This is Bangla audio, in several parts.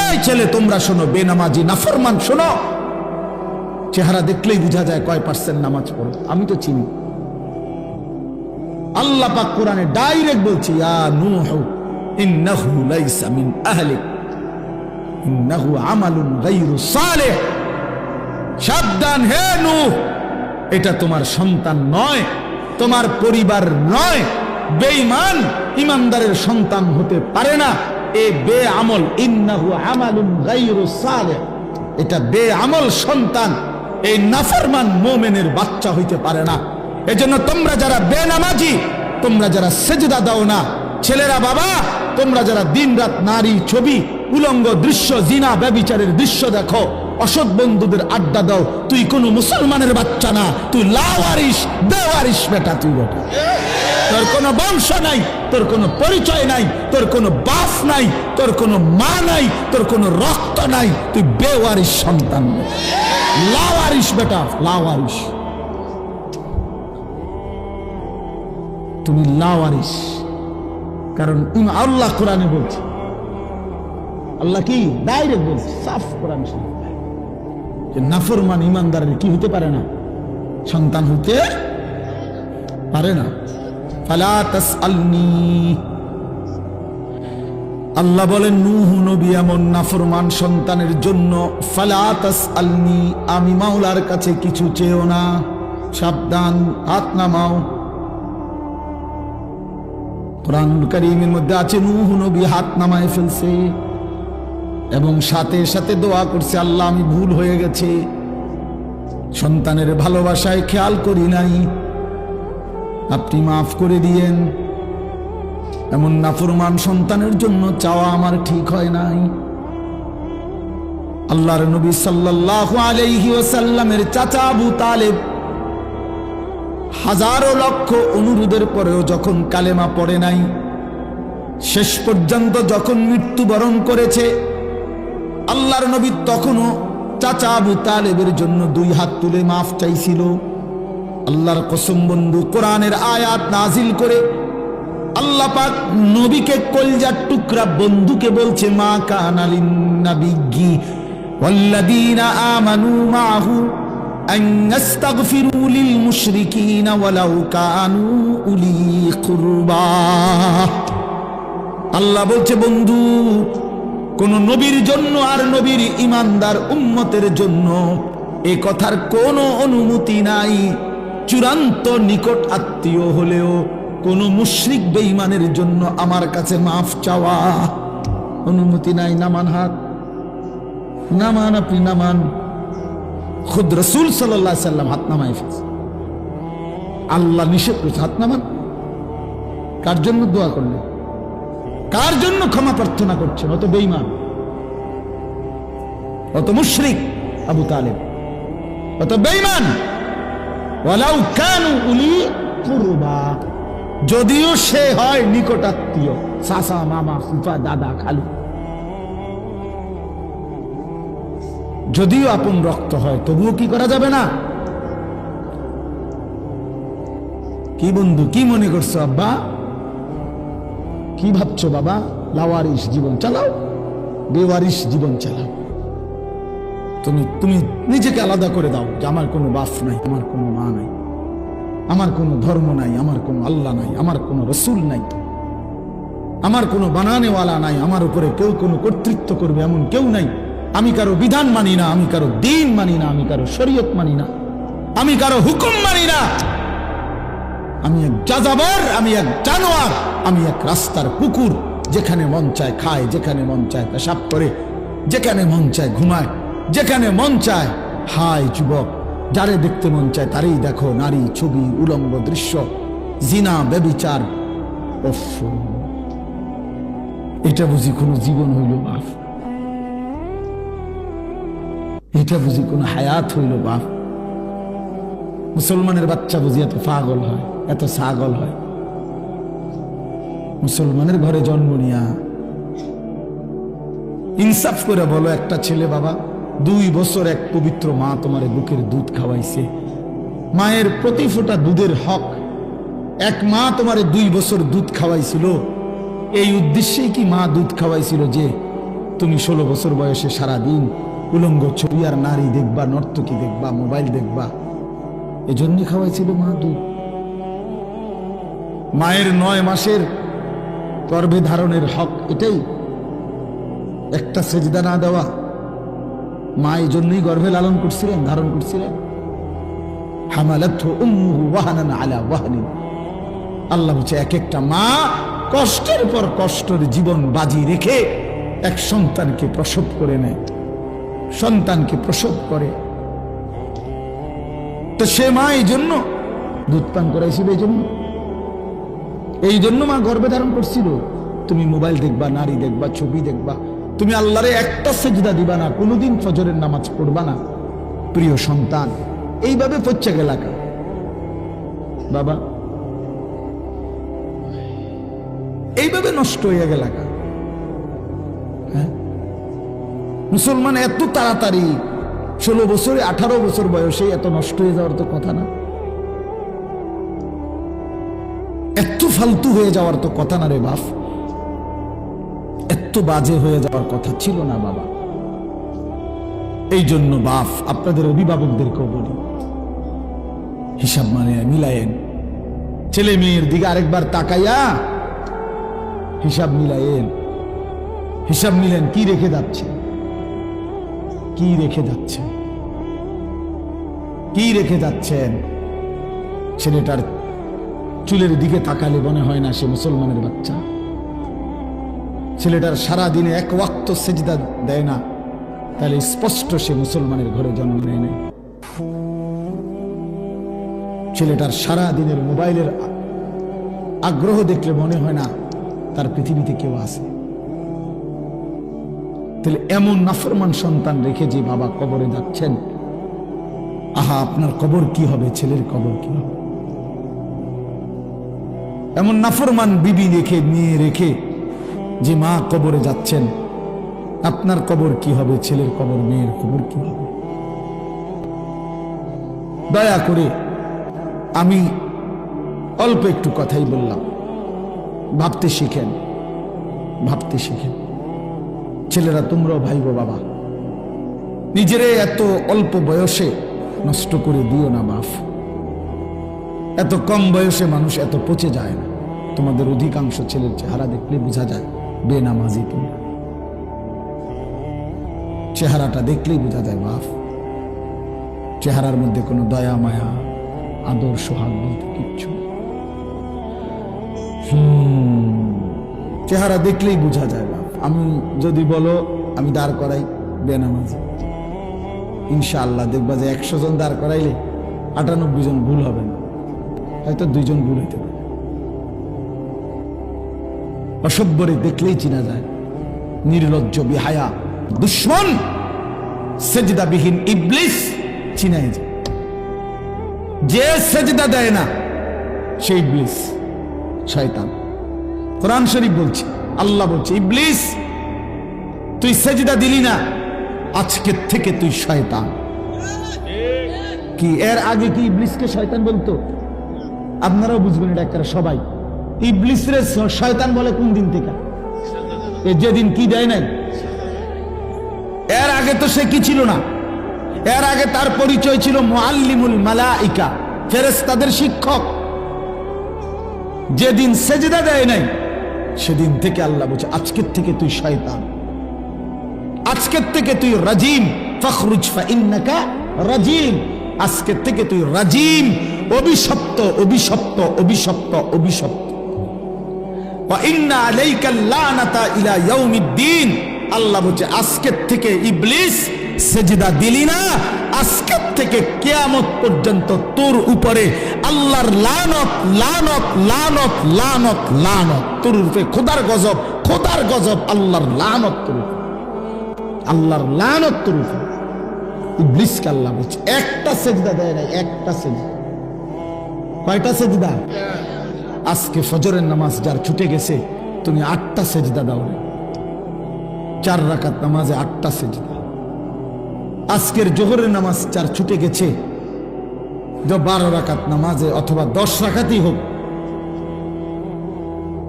এই ছেলে, তোমরা শোনো, বেনামাজি, নাফরমান, শোনো। চেহারা দেখলেই বোঝা যায় কয় পার্সেন্ট নামাজ পড়ো। আমি তো চিনি। আল্লাহ পাক কোরআনে ডাইরেক্ট বলছি সাবধান হে নূহ, এটা তোমার সন্তান নয়, তোমার পরিবার নয়, বেঈমান, ইমানদারের সন্তান হতে পারে না। এ বে আমল ইন্নাহু আমালুন এটা বে আমল সন্তান, এই নাফরমান মোমেনের বাচ্চা হইতে পারে না। এজন্য তোমরা যারা বেনামাজি, তোমরা যারা সেজদা দাও না। ছেলেরা বাবা, তোমরা যারা দিনরাত নারী ছবি, উলঙ্গ দৃশ্য, জিনা, ব্যবিচারের দৃশ্য দেখো। অসৎ বন্ধুদের আড্ডা দাও। তুই কোনো মুসলমানের বাচ্চা না। তুই লাওয়ারিস বেওয়ারিস বেটা তুই বেটা। তোর কোনো বংশ নাই, তোর কোনো পরিচয় নাই, তোর কোনো বাপ নাই, তোর কোনো মা নাই, তোর কোনো রক্ত নাই। তুই বেওয়ারিস সন্তান লাওয়ারিস বেটা লাওয়ারিস তুমি লাওয়ারিস কারণ ইম- আল্লাহ কোরআনে বলছে। আল্লাহ কি? ডাইরেক্ট বলছে, সাফ কোরআন শরীফ। নাফরমান ইমানদারের কি হতে পারে না? সন্তান হতে পারে না। আল্লাহ বলেন নবী এমন নাফরমান সন্তানের জন্য, ফালা তাসআলনি, আমি মাওলার কাছে কিছু চেয়েও না। সাবধান, হাত নামাও। কোরআনুল কারীমের মধ্যে আছে, নূহ নবী হাত নামায় ফেলছে। এবং সাথে সাথে দোয়া করছে, আল্লাহ, আমি ভুল হয়ে গেছে। সন্তানের ভালোবাসায় খেয়াল করি নাই। আপনি মাফ করে দিয়েন। এমন নাফরমান সন্তানের জন্য চাওয়া আমার ঠিক হয় নাই। আল্লাহর নবী সাল্লাল্লাহু আলাইহি ওয়াসাল্লামের চাচা আবু তালেব হাজারো লক্ষ অনুরোধের পরেও যখন কালেমা পড়ে নাই, শেষ পর্যন্ত যখন মৃত্যুবরণ করেছে আল্লাহর নবী তখনও চাচা আবু তালেবের জন্য দুই হাত তুলে মাফ চাইছিল। আল্লাহর কসম বন্ধু, কোরআনের আয়াত নাজিল করে আল্লাহ পাক নবীকে কলজার টুকরা বন্ধুকে বলছে, মা কানালিন নাবিগি ওয়াল্লাযীনা আমানু মাহু আন ইস্তাগফিরু লিল মুশরিকিনা কানু উলি কুরবা। আল্লাহ বলছে, বন্ধু কোন নবীর জন্য আর নবীর ইমানদার উম্মতের জন্য এ কথার কোনো অনুমতি নাই। চূড়ান্ত নিকট আত্মীয় হলেও কোন মুশরিক বেঈমানের জন্য আমার কাছে মাফ চাওয়া। অনুমতি নাই, নামান হাত। নামান আপনি নামান। খুদ রসুল সাল্লাহ সাল্লাম হাত নামাই আল্লাহ নিষেধ করেছে, হাত নামান। কার জন্য দোয়া করলেন? কার জন্য ক্ষমা প্রার্থনা করছেন? অত বেইমান অত মুশরিক আবু তালেব। অত বেইমান ওয়ালাউ কানু উলি কুরবা। যদিও সে হয় নিকটাত্মীয় সাসা মামা, ফুফা, দাদা, খালু। যদিও আপন রক্ত হয়, তবুও কি করা যাবে না? কি বন্ধু, কি মনে করছ আব্বা? কি ভাবছ বাবা? লাওয়ারিস জীবন চালাও বেওয়ারিস জীবন চালাও। তুমি তুমি নিজেকে আলাদা করে দাও যে আমার কোনো বাপ নাই, আমার কোনো মা নাই, আমার কোনো ধর্ম নাই, আমার কোনো আল্লাহ নাই, আমার কোনো রসুল নাই, আমার কোনো বানানেওয়ালা নাই, আমার উপরে কেউ কোনো কর্তৃত্ব করবে এমন কেউ নাই। আমি কারও বিধান মানি না, আমি কারও দিন মানি না, আমি কারও শরীয়ত মানি না, আমি কারও হুকুম মানি না। আমি এক যাযাবর, আমি এক জানোয়ার, আমি এক রাস্তার কুকুর, যেখানে মন চায় খায়, যেখানে মন চায় পেশাব করে, যেখানে মন চায় ঘুমায়, যেখানে মন চায়, হায় যুবক, যারে দেখতে মন চায় তারই দেখো নারী ছবি, উলঙ্গ দৃশ্য, জিনা বেবিচার ওফ। এটা বুঝি কোনো জীবন হইল বাপ। এটা বুঝি কোনো হায়াত হইল বাপ। মুসলমানের বাচ্চা বুঝি এত পাগল হয়। এত ছাগল হয়। মুসলমানের ঘরে জন্ম নিয়া ইনসাফ করে বলো, একটা ছেলে বাবা দুই বছর এক পবিত্র মা তোমার বুকের দুধ খাওয়াইছে। মায়ের প্রতি ফোঁটা দুধের হক। এক মা তোমারে দুই বছর দুধ খাওয়াইছিল। এই উদ্দেশ্যেই কি মা দুধ খাওয়াইছিল যে তুমি ষোলো বছর বয়সে সারাদিন উলঙ্গ ছবি আর নারী দেখবা, নর্তকী দেখবা, মোবাইল দেখবা। এজন্য খাওয়াইছিল মা দুধ। মায়ের নয় মাসের গর্ভে ধারণের হক এটাই। একটা সেজদা না দেওয়া। মা এই জন্যই গর্ভে লালন করছিলেন, ধারণ করছিলেন। আল্লাহ বলছে, এক একটা মা কষ্টের পর কষ্টের জীবন বাজি রেখে এক সন্তানকে প্রসব করে নেয়। সন্তানকে প্রসব করে। তো সে মা এই জন্য দুধ পান করাইছিল এই জন্য। এই জন্য মা গর্ভে ধারণ করছিল। তুমি মোবাইল দেখবা, নারী দেখবা, ছবি দেখবা। তুমি আল্লাহরে একটা সেজদা দিবা না, কোনোদিন ফজরের নামাজ পড়বা না। প্রিয় সন্তান, এইভাবে পচ্ছে গেলাকা বাবা, এইভাবে নষ্ট হয়ে গেল এলাকা হ্যাঁ? মুসলমান এত তাড়াতাড়ি ষোলো বছরে, আঠারো বছর বয়সে এত নষ্ট হয়ে যাওয়ার তো কথা না। এত ফালতু হয়ে যাওয়ার তো কথা না রে বাপ। এত বাজে হয়ে যাওয়ার কথা ছিল না বাবা। এই জন্য বাপ, আপনাদের অভিভাবকদেরকেও বলি। হিসাব মানে মিলায়েন ছেলে মেয়ের দিকে আরেকবার তাকাইয়া হিসাব মিলায়েন হিসাব মিলেন কি রেখে যাচ্ছে? কি রেখে যাচ্ছে? কি রেখে যাচ্ছেন? ছেলেটার চুলের দিকে তাকালে মনে হয় না সে মুসলমানের বাচ্চা। ছেলেটার সারা দিনে এক ওয়াক্ত সেজদা দেয় না। তাহলে স্পষ্ট সে মুসলমানের ঘরে জন্ম নেয় নাই। ছেলেটার সারা দিনের মোবাইলের আগ্রহ দেখলে মনে হয় না তার পৃথিবীতে কেউ আছে। তাহলে এমন নাফরমান সন্তান রেখে যে বাবা কবরে যাচ্ছেন, আহা, আপনার কবর কি হবে? ছেলের কবর কি হবে? এমন নাফরমান বিবি রেখে নিয়ে রেখে যে মা কবরে যাচ্ছেন, আপনার কবর কি হবে, ছেলের কবর, মেয়ের কবর কি হবে? দয়া করে আমি অল্প একটু কথাই বললাম। ভাবতে শিখেন ভাবতে শিখেন। ছেলেরা তোমরাও ভাইব বাবা। নিজেরে এত অল্প বয়সে নষ্ট করে দিও না বাপ এত কম বয়সে মানুষ এত পচে যায় না। তোমাদের অধিকাংশ ছেলের চেহারা দেখলে বোঝা যায় বেনামাজি তুমি চেহারাটা দেখলেই বোঝা যায় বাপ চেহারার মধ্যে কোনো দয়া, মায়া, আদর, সোহাগ বলতে কিচ্ছু চেহারা দেখলেই বোঝা যায় বাপ আমি যদি বলো, আমি দাঁড় করাই বেনামাজি। ইনশাআল্লাহ দেখবা যে একশো জন দাঁড় করাইলে আটানব্বই জন ভুল হবে না। হয়তো দুইজন ভুল হইতে পারে। অসভ্যরে দেখলেই চিনা যায়, নির্লজ্জ, বিহায়া, দুশ্মন, সেজদাবিহীন ইবলিস চিনাই যায়। যে সেজদা দেয় না সেই ইবলিস, শয়তান। কোরআন শরীফ বলছে, আল্লাহ বলছে, ইবলিস, তুই সেজদা দিলি না আজকের থেকে তুই শয়তান। কি, এর আগে কি ইবলিসকে শয়তান বলতো? আপনারাও বুঝবেন এটা একটা সবাই। ইবলিসরে শয়তান বলে কোন দিন থেকে? এ যেদিন কি দেয় নাই? এর আগে তো সে কি ছিল না? এর আগে তার পরিচয় ছিল মুআল্লিমুল মালাইকা, ফেরেশতাদের শিক্ষক। যেদিন সেজদা দেয় নাই, সেদিন থেকে আল্লাহ বলছে, আজকের থেকে তুই শয়তান। আজকের থেকে তুই রাজিম, ফখরুজ ফাইন্নাকা রাজিম। আজকের থেকে তুই রাজিম। অভিশপ্ত অভিশপ্ত অভিশপ্ত অভিশপ্ত। আল্লাহ বলছে, আজকের থেকে ইবলিস সেজদা দিলি না, আজকের থেকে কিয়ামত পর্যন্ত তোর উপরে আল্লাহর লানত লানত লানত লানত লানত, তোর উপরে খোদার গজব খোদার গজব আল্লাহর লানত তোর আল্লাহর লানত তোর উপরে। ইবলিসকে আল্লাহ বলছে, একটা সেজদা দেয় নাই, একটা সেজদা। কয়টা সেজদা? আজকে ফজরের নামাজ যার ছুটে গেছে, তুমি আটটা সেজদা দাও। চার রাকাত নামাজে আটটা সেজদা। আজকের জোহরের নামাজ যার ছুটে গেছে বারো রাকাত নামাজে অথবা দশ রাকাতই হোক,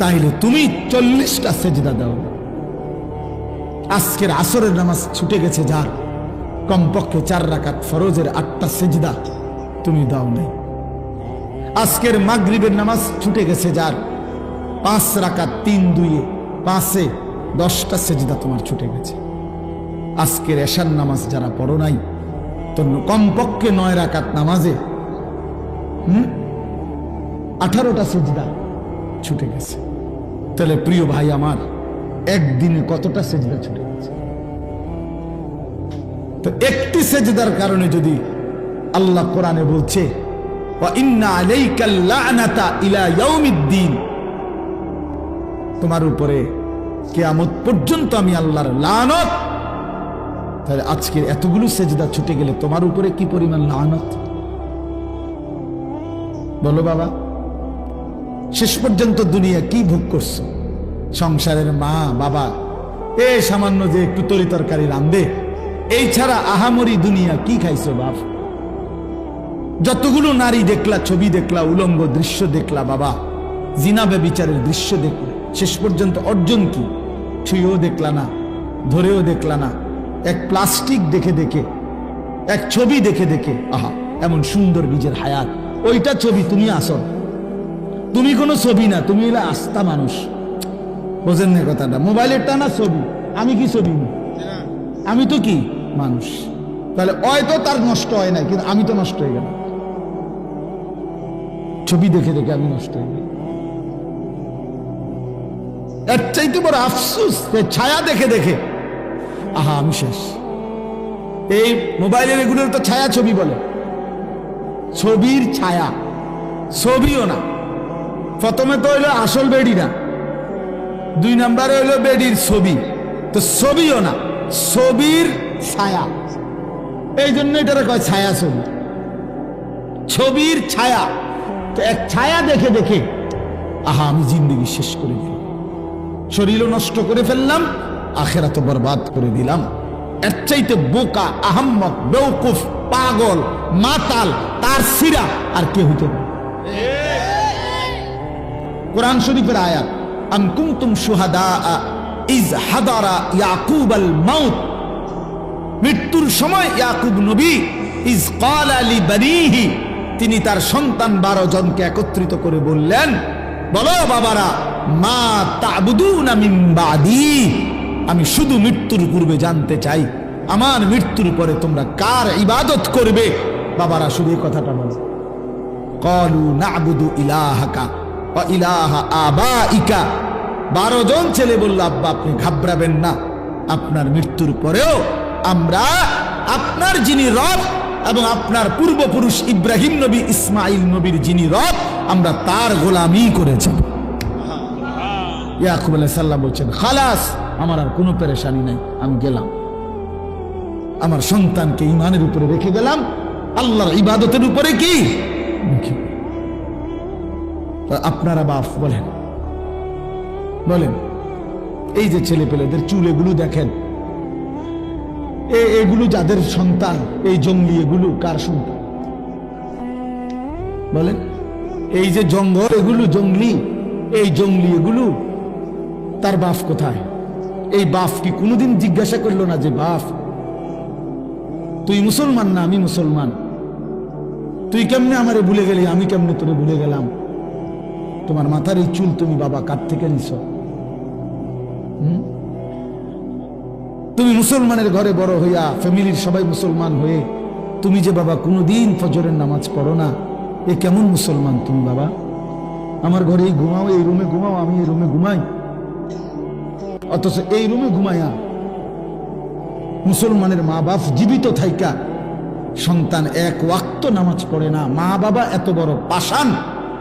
তাইলে তুমি চল্লিশটা সেজদা দাও। আজকের আসরের নামাজ ছুটে গেছে যার কমপক্ষে চার রাকাত ফরজের আটটা সেজদা তুমি দাও নাই। আজকের মাগরিবের নামাজ ছুটে গেছে যার। পাঁচ রাকাত, তিন দুইয়ে, পাঁচে দশটা সেজদা তোমার ছুটে গেছে। আজকের এশার নামাজ যারা পড়ো নাই তো কমপক্ষে নয় রাকাত নামাজে, হুম? আঠারোটা সেজদা ছুটে গেছে। তাহলে প্রিয় ভাই আমার, একদিনে কতটা সেজদা ছুটে গেছে? তো একটি সেজদার কারণে যদি আল্লাহ কোরআনে বলছে তোমার উপরে কেয়ামত পর্যন্ত আমি আল্লাহর লানত। তাহলে আজকের এতগুলো সেজদা ছুটে গেলে তোমার উপরে কি পরিমাণ লানত? বলো বাবা, শেষ পর্যন্ত দুনিয়া কি ভোগ করছ? সংসারের মা, বাবা, এ সামান্য যে একটু তরি তরকারি রান্ধে এই ছাড়া আহামরি দুনিয়া কি খাইছো বাপ? যতগুলো নারী দেখলা ছবি দেখলা উলঙ্গ দৃশ্য দেখলা বাবা। জিনাবে বিচারের দৃশ্য দেখলা শেষ পর্যন্ত অর্জন কি? ছুঁয়েও দেখলা না ধরেও দেখলা না। এক প্লাস্টিক দেখে দেখে এক ছবি দেখে দেখে আহা এমন সুন্দর বীজের হায়াত। ওইটা ছবি তুমি আসো তুমি কোনো ছবি না তুমি হলে আস্থা মানুষ। বোঝেন না কথাটা মোবাইলেরটা না ছবি আমি কি ছবি? না আমি তো কি? মানুষ। তাহলে হয়তো তার নষ্ট হয় না কিন্তু আমি তো নষ্ট হয়ে গেলাম। ছবি দেখে দেখে আমি নষ্ট গেলাম। এর চাইতে বড় আফসুস ছায়া দেখে দেখে। আহা, আমি শেষ। এই মোবাইলের এগুলোর তো ছায়া ছবি বলে। ছবির ছায়া। ছবিও না। প্রথমে তো হইল আসল বেডি না। দুই নাম্বারে হইল বেডির ছবি। তো ছবিও না, ছবির ছায়া। এই জন্য এটারে কয় ছায়া ছবি। ছবির ছায়া। তো এক ছায়া দেখে দেখে, আহা, আমি জিন্দগি শেষ করে দিলাম। শরীরও নষ্ট করে ফেললাম আখেরা তো বরবাদ করে দিলাম। এর চাইতে বোকা আহম্মদ বেউকুফ পাগল, মাতাল, তার সিরা আর কে হইতে কোরআন শরীফের আয়াত, আম কুনতুম শুহাদা ইজ হাদারা ইয়াকুব আল মাউত। মৃত্যুর সময় ইয়াকুব নবী, ইজ কাল আলী বানিহি তিনি তার সন্তান বারো জনকে একত্রিত করে বললেন, বলো বাবারা, মা তাবুদুনা মিন বাদি। আমি শুধু মৃত্যুর পূর্বে জানতে চাই, আমার মৃত্যুর পরে তোমরা কার ইবাদত করবে? বাবারা, শুধু এই কথাটা বলো। কলু নাবুদু ইলাহাকা ইলাহা আবাইকা। বারো জন ছেলে বলল, আব্বা, আপনি ঘাবড়াবেন না, আপনার মৃত্যুর পরেও আমরা আপনার যিনি রব এবং আপনার পূর্বপুরুষ ইব্রাহিম নবী, ইসমাইল নবীর যিনি রব, আমরা তার গোলামি করে যাব। ইয়াকুব সাল্লাম বলছেন, খালাস, আমার আর কোনো পেরেশানি নাই, আমি গেলাম। আমার সন্তানকে ইমানের উপরে রেখে গেলাম। আল্লাহর ইবাদতের উপরে কি? আপনারা বাপ বলেন। বলেন, এই যে ছেলে পেলেদের চুল এগুলো দেখেন এগুলো যাদের সন্তান, এই জঙ্গলি এগুলো কার সন্তান? বলেন, এই যে জঙ্গল এগুলো জঙ্গলি, এই জঙ্গলি এগুলো, তার বাপ কোথায়? এই বাপ কি কোনোদিন জিজ্ঞাসা করল না যে, বাপ, তুই মুসলমান না আমি মুসলমান? তুই কেমনে আমারে ভুলে গেলি? আমি কেমনে তোরে ভুলে গেলাম? তোমার মাথার এই চুল তুমি বাবা কার থেকে নিছ? হুম? তুমি মুসলমানের ঘরে বড় হইয়া ফ্যামিলির সবাই মুসলমান হয়ে তুমি যে বাবা কোনোদিন ফজরের নামাজ পড়ো না, এ কেমন মুসলমান তুমি বাবা? আমার ঘরে এই ঘুমাও, এই রুমে ঘুমাও, আমি এই রুমে ঘুমাই। অথচ এই রুমে ঘুমাইয়া মুসলমানের মা বাপ জীবিত থাইকা, সন্তান এক ওয়াক্ত নামাজ পড়ে না। মা বাবা এত বড় পাষাণ,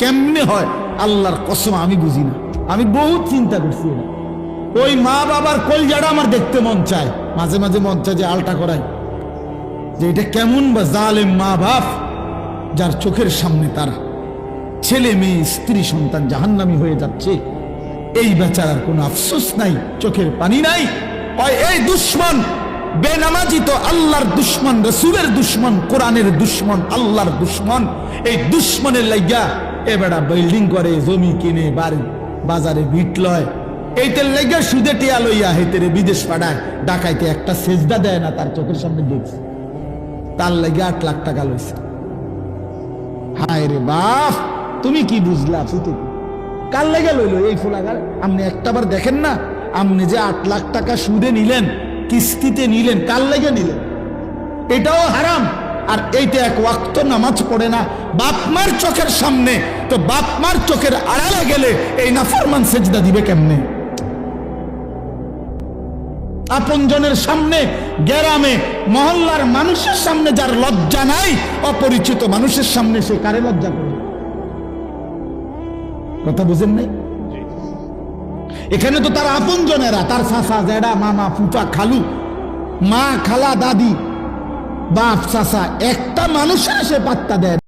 কেমনে হয়? আল্লাহর কসম আমি বুঝি না। আমি বহুত চিন্তা করছি এটা ওই মা বাবার কলজাটা আমার দেখতে মন চায়। মাঝে মাঝে মন চায় যে আলটা করাই। যে এটা কেমন বা জালেম মা বাপ, যার চোখের সামনে তার ছেলে মেয়ে, স্ত্রী, সন্তান জাহান্নামি হয়ে যাচ্ছে। এই বেচারার কোনো আফসোস নাই, চোখের পানি নাই। এই দুশ্মন, বেনামাজি তো আল্লাহর দুশ্মন, রসুলের দুশ্মন, কোরআনের দুশ্মন, আল্লাহর দুশ্মন। এই দুশ্মনের লাইগা, এ বেড়া বিল্ডিং করে, জমি কিনে, বাড়ি, বাজারে ভিট লয়। এইটার লেগে সুদে টিয়া লইয়া হেতেরে বিদেশ পাঠায় ডাকাইতে একটা সেজদা দেয় না, তার চোখের সামনে দেখছে। তার লেগে আট লাখ টাকা লইছে। হায় রে বাপ, তুমি কি বুঝলা ফুটে? কার লেগে লইলো এই ফুলাগার? আপনি একটাবার দেখেন না, আপনি যে আট লাখ টাকা সুদে নিলেন, কিস্তিতে নিলেন, কার লেগে নিলেন? এটাও হারাম। আর এইটা এক ওয়াক্ত নামাজ পড়ে না বাপমার চোখের সামনে। তো বাপমার চোখের আড়ালে গেলে এই নাফরমান সেজদা দিবে কেমনে? আপনজনের সামনে, গ্রামে, মহল্লার মানুষের সামনে যার লজ্জা নাই, অপরিচিত মানুষের সামনে সে কারে লজ্জা করবে কথা বুঝেন নাই এখানে তো তার আপনজনেরা তার চাচা জেডা মামা, ফুফা, খালু, মা, খালা, দাদি, বাপ, চাচা, একটা মানুষের সে পাত্তা দেয়।